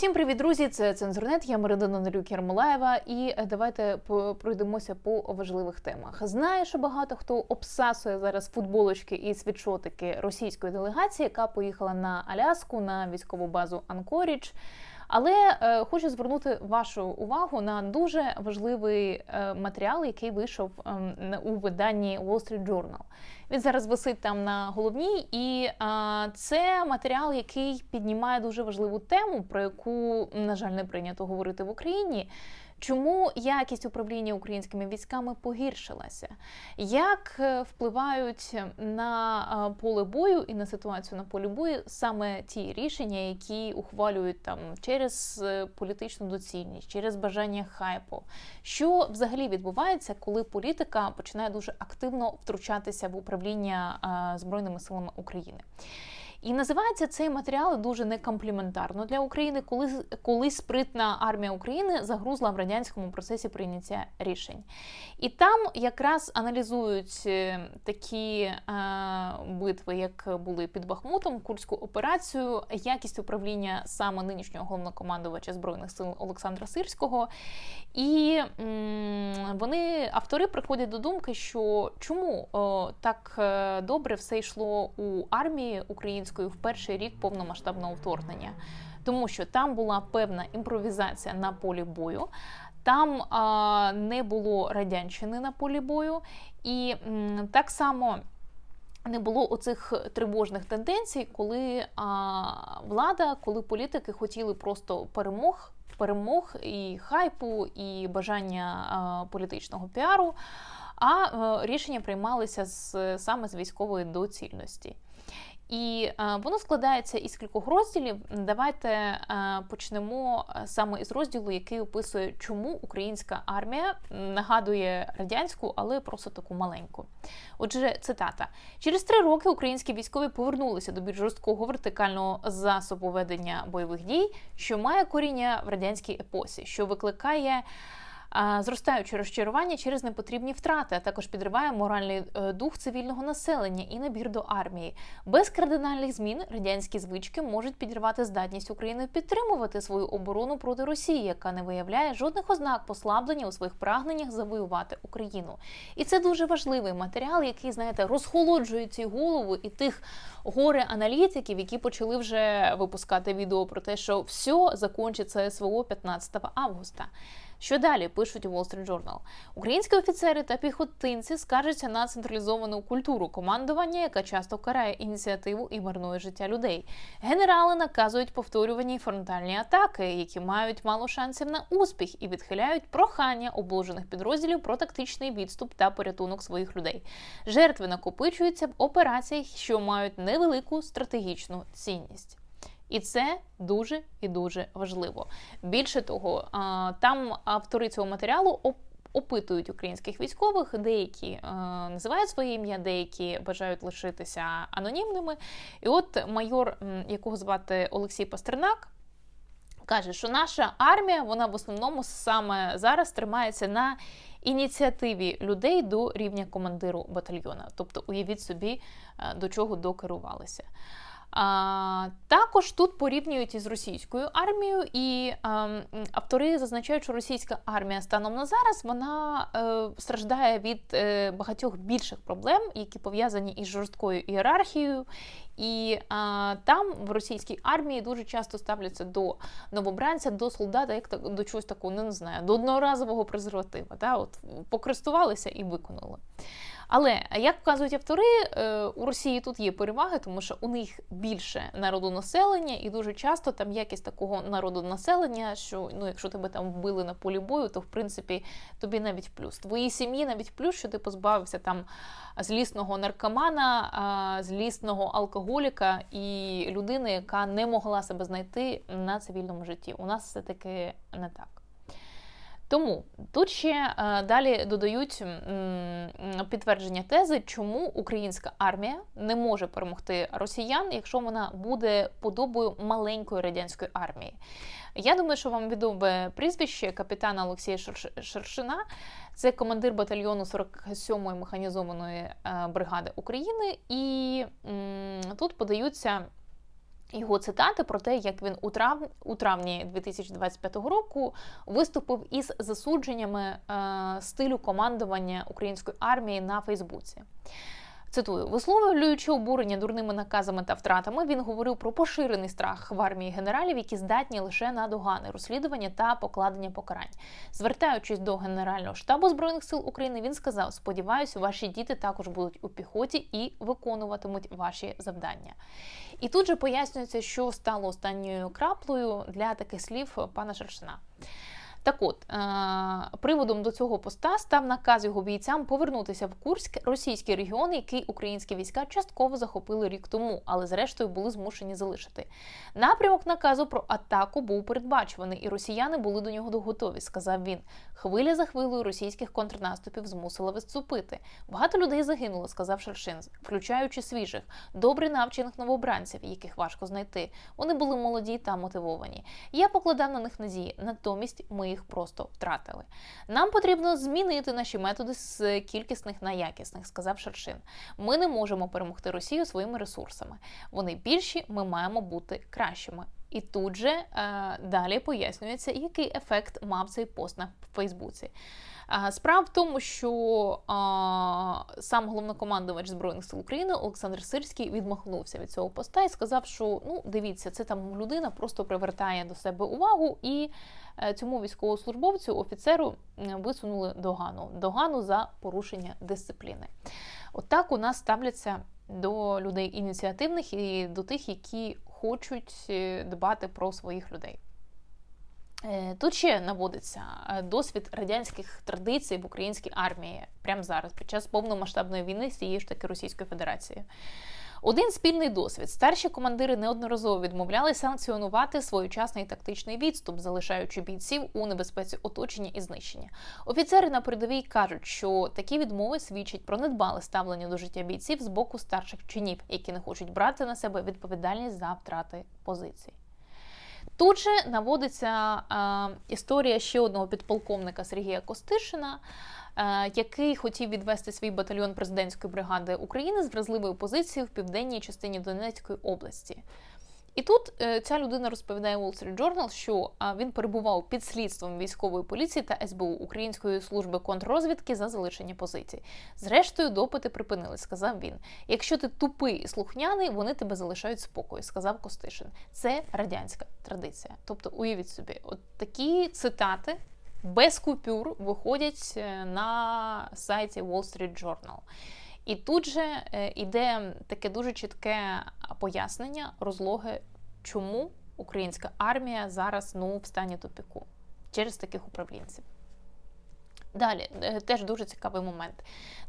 Всім привіт, друзі! Це цензурнет. Я Марина Нелюк Ярмолаєва. І е, давайте пройдемося по важливих темах. Знаю, що багато хто обсасує зараз футболочки і світшотики російської делегації, яка поїхала на Аляску на військову базу Анкорідж. Але е, хочу звернути вашу увагу на дуже важливий е, матеріал, який вийшов ем, у виданні Wall Street Journal. Він зараз висить там на головній, і це матеріал, який піднімає дуже важливу тему, про яку, на жаль, не прийнято говорити в Україні. Чому якість управління українськими військами погіршилася? Як е, впливають на поле бою і на ситуацію на полі бою саме ті рішення, які ухвалюють там через е, політичну доцільність, через бажання хайпу? Що взагалі відбувається, коли політика починає дуже активно втручатися в управління збройними силами України? І називається цей матеріал дуже некомпліментарно для України, коли коли спритна армія України загрузла в радянському процесі прийняття рішень. І там якраз аналізують е, такі е, битви, як були під Бахмутом, Курську операцію, якість управління саме нинішнього головнокомандувача збройних сил Олександра Сирського. І м, вони, автори, приходять до думки, що чому о, так е, добре все йшло у армії української в перший рік повномасштабного вторгнення. Тому що там була певна імпровізація на полі бою, там а, не було радянщини на полі бою, і м, так само не було оцих тривожних тенденцій, коли а, влада, коли політики хотіли просто перемог, перемог і хайпу, і бажання а, політичного піару. А е, рішення приймалися з саме з військової доцільності. І е, воно складається із кількох розділів. Давайте е, почнемо е, саме із розділу, який описує, чому українська армія нагадує радянську, але просто таку маленьку. Отже, цитата: через три роки українські військові повернулися до більш жорсткого вертикального засобу ведення бойових дій, що має коріння в радянській епосі, що викликає. Зростаюче розчарування через непотрібні втрати, а також підриває моральний е, дух цивільного населення і набір до армії. Без кардинальних змін радянські звички можуть підірвати здатність України підтримувати свою оборону проти Росії, яка не виявляє жодних ознак послаблення у своїх прагненнях завоювати Україну. І це дуже важливий матеріал, який знаєте розхолоджує ці голови і тих горе аналітиків, які почали вже випускати відео про те, що все закончиться СВО 15 августа. Що далі пишуть у Wall Street Journal? Українські офіцери та піхотинці скаржаться на централізовану культуру командування, яка часто карає ініціативу і марнує життя людей. Генерали наказують повторювані фронтальні атаки, які мають мало шансів на успіх, і відхиляють прохання обложених підрозділів про тактичний відступ та порятунок своїх людей. Жертви накопичуються в операціях, що мають невелику стратегічну цінність. І це дуже і дуже важливо. Більше того, там автори цього матеріалу опитують українських військових, деякі е, називають своє ім'я, деякі бажають лишитися анонімними. І от майор, якого звати Олексій Пастернак, каже, що наша армія, вона в основному саме зараз тримається на ініціативі людей до рівня командиру батальйона. Тобто, уявіть собі, е, до чого докерувалися. А, також тут порівнюють із російською армією, і а, автори зазначають, що російська армія станом на зараз вона е, страждає від е, багатьох більших проблем, які пов'язані із жорсткою ієрархією. І а, там в російській армії дуже часто ставляться до новобранця, до солдата, як до чогось такого, ну, не знаю, до одноразового презерватива. Да? От, покористувалися і виконали. Але як вказують автори, е, у Росії тут є переваги, тому що у них більше народонаселення, і дуже часто там якість такого народонаселення, що ну, якщо тебе там вбили на полі бою, то в принципі тобі навіть плюс. Твоїй сім'ї навіть плюс, що ти позбавився там злісного наркомана, злісного алкоголіка і людини, яка не могла себе знайти на цивільному житті. У нас все таки не так. Тому тут ще е, далі додають підтвердження тези, чому українська армія не може перемогти росіян, якщо вона буде подобою маленької радянської армії. Я думаю, що вам відоме прізвище капітана Олексія Шерш- Шершина. Це командир батальйону 47-ї механізованої е, бригади України. І тут подаються його цитати про те, як він у трав... у травні 2025 року виступив із засудженнями е, стилю командування української армії на Фейсбуці. Цитую, висловлюючи обурення дурними наказами та втратами, він говорив про поширений страх в армії генералів, які здатні лише на догани, розслідування та покладення покарань. Звертаючись до Генерального штабу збройних сил України, він сказав: Сподіваюся, ваші діти також будуть у піхоті і виконуватимуть ваші завдання. І тут же пояснюється, що стало останньою краплею для таких слів пана Шершина. Так от, е, приводом до цього поста став наказ його бійцям повернутися в Курськ, російський регіон, який українські війська частково захопили рік тому, але зрештою були змушені залишити. Напрямок наказу про атаку був передбачуваний, і росіяни були до нього готові, сказав він. Хвиля за хвилею російських контрнаступів змусила відступити. Багато людей загинуло, сказав Шершин, включаючи свіжих, добре навчених новобранців, яких важко знайти. Вони були молоді та мотивовані. Я покладав на них надії, натомість ми їх просто втратили. Нам потрібно змінити наші методи з кількісних на якісних, сказав Шершин. Ми не можемо перемогти Росію своїми ресурсами. Вони більші, ми маємо бути кращими. І тут же е, далі пояснюється, який ефект мав цей пост на Фейсбуці. Справа в тому, що е, сам головнокомандувач Збройних сил України Олександр Сирський відмахнувся від цього поста і сказав, що ну дивіться, це там людина просто привертає до себе увагу, і е, цьому військовослужбовцю, офіцеру висунули догану догану за порушення дисципліни. Отак От у нас ставляться до людей ініціативних і до тих, які хочуть е, дбати про своїх людей. Е, тут ще наводиться е, досвід радянських традицій в українській армії прямо зараз, під час повномасштабної війни з цією ж таки Російською Федерацією. Один спільний досвід. Старші командири неодноразово відмовляли санкціонувати своєчасний тактичний відступ, залишаючи бійців у небезпеці оточення і знищення. Офіцери на передовій кажуть, що такі відмови свідчать про недбале ставлення до життя бійців з боку старших чинів, які не хочуть брати на себе відповідальність за втрати позицій. Тут же наводиться е, історія ще одного підполковника Сергія Костишина. Е, який хотів відвести свій батальйон президентської бригади України з вразливою позицією в південній частині Донецької області. І тут е, ця людина розповідає Wall Street Journal, що він перебував під слідством військової поліції та СБУ Української служби контррозвідки за залишення позицій. Зрештою, допити припинили, сказав він. Якщо ти тупий і слухняний, вони тебе залишають спокою, сказав Костишин. Це радянська традиція. Тобто, уявіть собі, от такі цитати без купюр виходять е, на сайті Wall Street Journal. І тут же йде таке дуже чітке пояснення розлоги, чому українська армія зараз ну, в стані тупіку через таких управлінців. Далі е, теж дуже цікавий момент.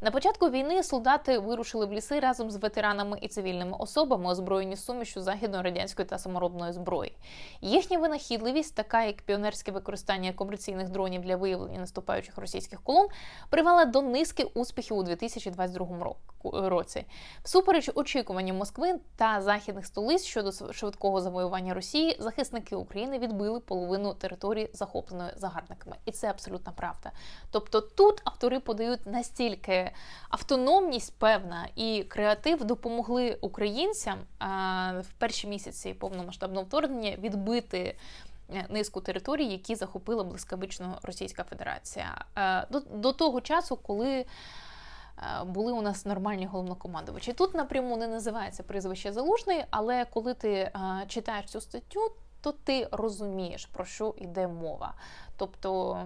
На початку війни солдати вирушили в ліси разом з ветеранами і цивільними особами, озброєні сумішю західно-радянської та саморобної зброї. Їхня винахідливість, така як піонерське використання комерційних дронів для виявлення наступаючих російських колон, привела до низки успіхів у 2022 році. Всупереч очікуванням Москви та західних столиць щодо швидкого завоювання Росії, захисники України відбили половину території, захопленої загарбниками, і це абсолютна правда. Тобто тут автори подають настільки автономність, певна і креатив допомогли українцям в перші місяці повномасштабного вторгнення відбити. Е, низку територій, які захопила блискавично Російська Федерація е, до, до того часу, коли були у нас нормальні головнокомандувачі. Тут напряму не називається прізвище залужний, але коли ти читаєш цю статтю, то ти розумієш, про що йде мова. Тобто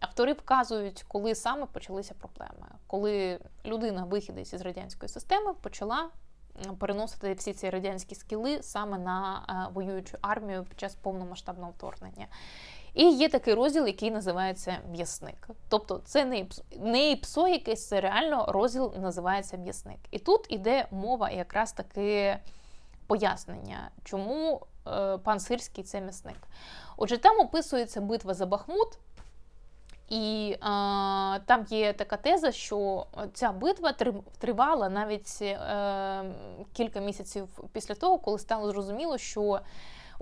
автори вказують, коли саме почалися проблеми, коли людина, вихідець із радянської системи, почала переносити всі ці радянські скіли саме на е, воюючу армію під час повномасштабного вторгнення. І є такий розділ, який називається м'ясник. Тобто це не не ІПСО якийсь, це реально розділ називається м'ясник. І тут іде мова якраз таки пояснення, чому е, пан Сирський це м'ясник. Отже, там описується битва за Бахмут. І е, там є така теза, що ця битва тривала навіть е, кілька місяців після того, коли стало зрозуміло, що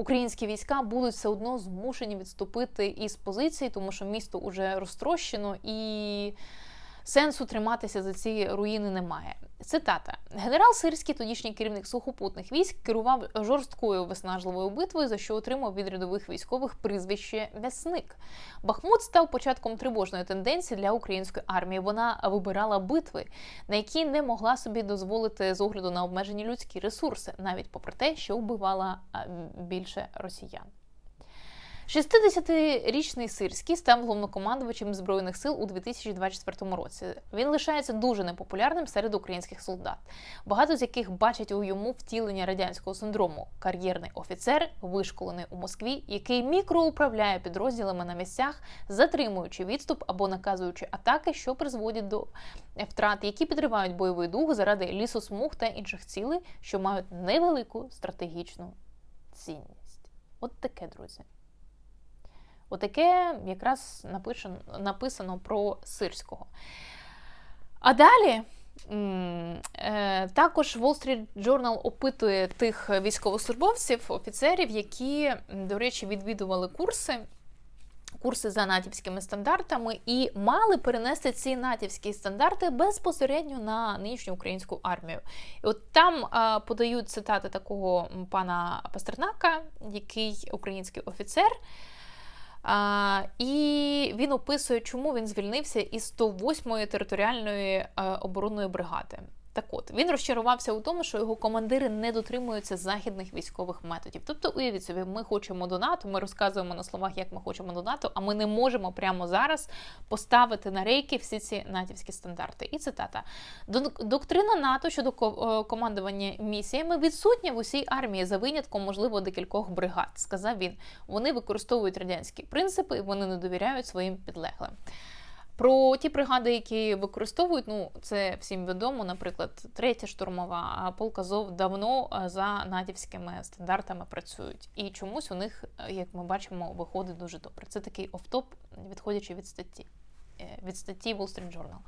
українські війська будуть все одно змушені відступити із позиції, тому що місто вже розтрощено і сенсу триматися за ці руїни немає. Цитата: генерал Сирський, тодішній керівник сухопутних військ, керував жорсткою виснажливою битвою, за що отримав від рядових військових прізвище М'ясник. Бахмут став початком тривожної тенденції для української армії. Вона вибирала битви, на які не могла собі дозволити з огляду на обмежені людські ресурси, навіть попри те, що вбивала більше росіян. 60-річний Сирський став головнокомандувачем збройних сил у 2024 році. Він лишається дуже непопулярним серед українських солдат, багато з яких бачать у йому втілення радянського синдрому кар'єрний офіцер, вишколений у Москві, який мікроуправляє підрозділами на місцях, затримуючи відступ або наказуючи атаки, що призводять до втрат, які підривають бойовий дух заради лісосмуг та інших цілей, що мають невелику стратегічну цінність. От таке, друзі. Отаке якраз напишено, написано про Сирського. А далі. Е, також Wall Street Journal опитує тих військовослужбовців, офіцерів, які, до речі, відвідували курси, курси за натівськими стандартами, і мали перенести ці натівські стандарти безпосередньо на нинішню українську армію. І от там подають цитати такого пана Пастернака, який український офіцер. А, І він описує, чому він звільнився із 108-ї територіальної а, оборонної бригади. Так от він розчарувався у тому, що його командири не дотримуються західних військових методів. Тобто, уявіть собі, ми хочемо до НАТО, ми розказуємо на словах, як ми хочемо до НАТО, а ми не можемо прямо зараз поставити на рейки всі ці натівські стандарти. І цитата: доктрина НАТО щодо е, командування місіями відсутня в усій армії за винятком, можливо, декількох бригад. Сказав він. Вони використовують радянські принципи, вони не довіряють своїм підлеглим. Про ті бригади, які використовують, ну це всім відомо, наприклад, третя штурмова, полка полк Азов давно за натівськими стандартами працюють. І чомусь у них, як ми бачимо, виходить дуже добре. Це такий офтоп, відходячи від статті е, від статті Wall Street Journal.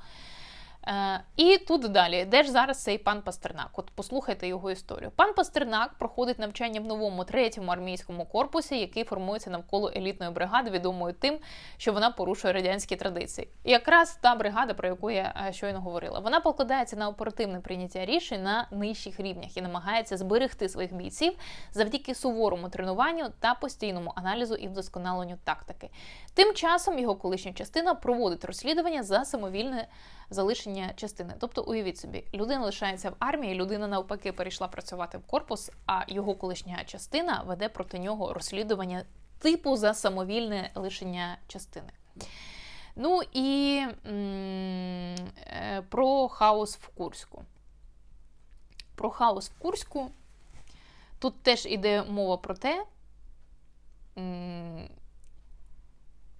Е, І тут далі, де ж зараз цей пан Пастернак? От послухайте його історію. Пан Пастернак проходить навчання в новому третьому армійському корпусі, який формується навколо елітної бригади, відомою тим, що вона порушує радянські традиції. І якраз та бригада, про яку я е, щойно говорила, вона покладається на оперативне прийняття рішень на нижчих рівнях і намагається зберегти своїх бійців завдяки суворому тренуванню та постійному аналізу і вдосконаленню тактики. Тим часом його колишня частина проводить розслідування за самовільне залишення частини. Тобто, уявіть собі, людина лишається в армії, людина навпаки перейшла працювати в корпус, а його колишня частина веде проти нього розслідування типу за самовільне лишення частини. Ну і м е, про хаос в Курську. Про хаос в Курську. Тут теж іде мова про те,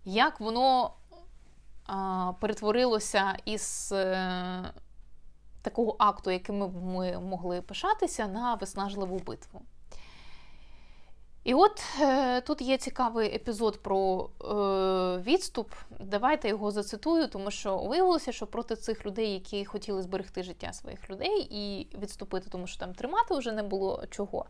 як воно перетворилося із е, такого акту, яким ми могли пишатися, на виснажливу битву. І от е, тут є цікавий епізод про е, відступ. Давайте його зацитую, тому що виявилося, що проти цих людей, які хотіли зберегти життя своїх людей і відступити, тому що там тримати вже не було чого.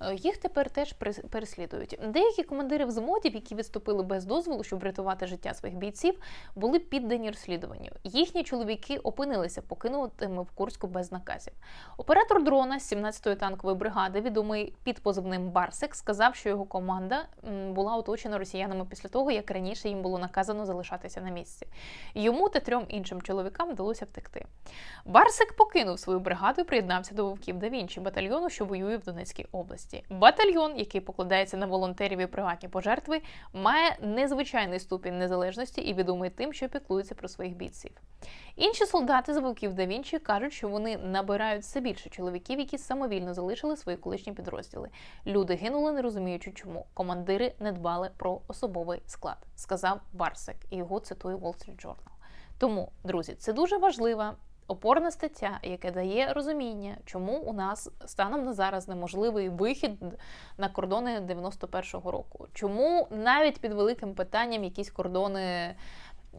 Е, їх тепер теж переслідують. Деякі командири взводів, які відступили без дозволу, щоб врятувати життя своїх бійців, були піддані розслідуванню. Їхні чоловіки опинилися покинутими в Курську без наказів. Оператор дрона з 17-ї танкової бригади, відомий під позивним Барсик, сказав, що його команда була оточена росіянами після того, як раніше їм було наказано залишатися на місці. Йому та трьом іншим чоловікам вдалося втекти. Барсик покинув свою бригаду і приєднався до вовків да Вінчі, батальйону, що воює в Донецькій області області. Батальйон, який покладається на волонтерів і приватні пожертви, має незвичайний ступінь незалежності і відомий тим, що піклується про своїх бійців. Інші солдати з вовків да Вінчі кажуть, що вони набирають все більше чоловіків, які самовільно залишили свої колишні підрозділи. Люди гинули, не розуміючи, чому командири не дбали про особовий склад, сказав Барсик, і його цитує Wall Street Journal. Тому, друзі, це дуже важлива опорна стаття, яке дає розуміння, чому у нас станом на зараз неможливий вихід на кордони 91-го року. Чому навіть під великим питанням якісь кордони.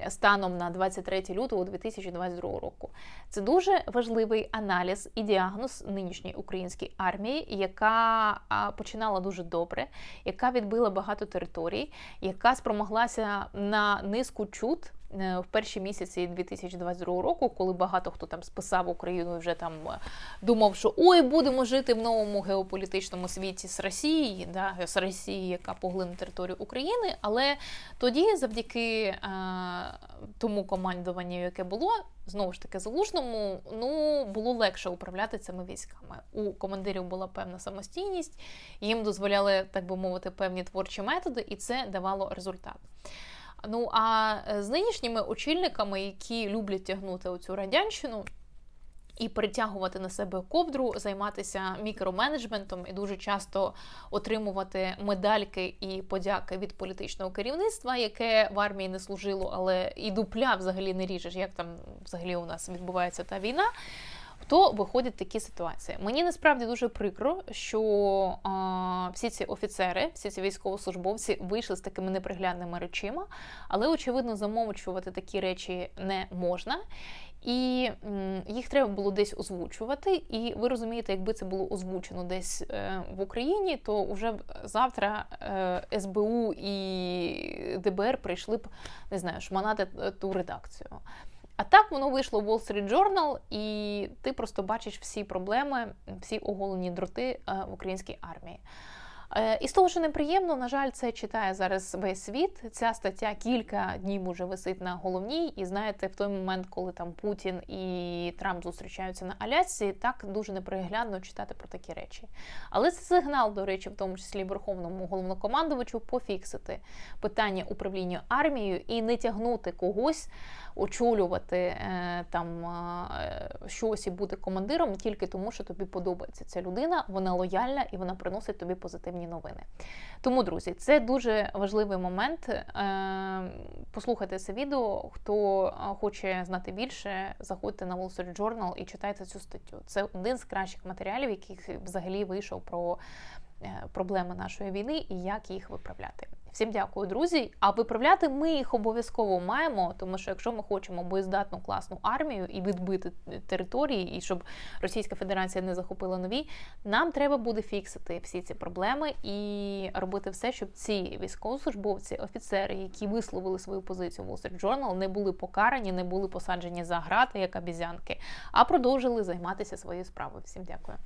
Станом на 23 лютого 2022 року це дуже важливий аналіз і діагноз нинішньої української армії, яка починала дуже добре, яка відбила багато територій, яка спромоглася на низку чуд е, в перші місяці 2022 року, коли багато хто там списав Україну і вже там е, думав, що ой, будемо жити в новому геополітичному світі з Росії, да, з Росії, яка поглине територію України. Але тоді, завдяки е, тому командуванню, яке було, знову ж таки залужному, ну було легше управляти цими військами. У командирів була певна самостійність, їм дозволяли, так би мовити, певні творчі методи, і це давало результат. Ну а е, з нинішніми очільниками, які люблять тягнути оцю радянщину. І перетягувати на себе ковдру, займатися мікроменеджментом і дуже часто отримувати медальки і подяки від політичного керівництва, яке в армії не служило, але і дупля взагалі не ріжеш, як там взагалі у нас відбувається та війна. То виходять такі ситуації. Мені насправді дуже прикро, що а, всі ці офіцери, всі ці військовослужбовці вийшли з такими неприглядними речима, але очевидно замовчувати такі речі не можна. І їх треба було десь озвучувати. І ви розумієте, якби це було озвучено десь е, в Україні, то вже завтра е, СБУ і ДБР прийшли б не знаю, шманати ту редакцію. А так воно вийшло в Wall Street Journal, і ти просто бачиш всі проблеми, всі оголені дроти е, в українській армії. Е, І з того, що неприємно, на жаль, це читає зараз весь світ. Ця стаття кілька днів уже висить на головній. І знаєте, в той момент, коли там Путін і Трамп зустрічаються на Алясці, так дуже неприглядно читати про такі речі. Але це сигнал, до речі, в тому числі Верховному головнокомандувачу, пофіксити питання управління армією і не тягнути когось, очолювати е, там е, щось і бути командиром тільки тому, що тобі подобається ця людина. Вона лояльна і вона приносить тобі позитивні новини. Тому, друзі, це дуже важливий момент. Е, Послухайте це відео. Хто е, хоче знати більше, заходьте на Wall Street Journal і читайте цю статтю. Це один з кращих матеріалів, яких взагалі вийшов про проблеми нашої війни і як їх виправляти. Всім дякую, друзі. А виправляти ми їх обов'язково маємо, тому що якщо ми хочемо боєздатну класну армію і відбити території, і щоб Російська Федерація не захопила нові, нам треба буде фіксити всі ці проблеми і робити все, щоб ці військовослужбовці, офіцери, які висловили свою позицію в Wall Street Journal, не були покарані, не були посаджені за грати як обізянки, а продовжили займатися своєю справою. Всім дякую.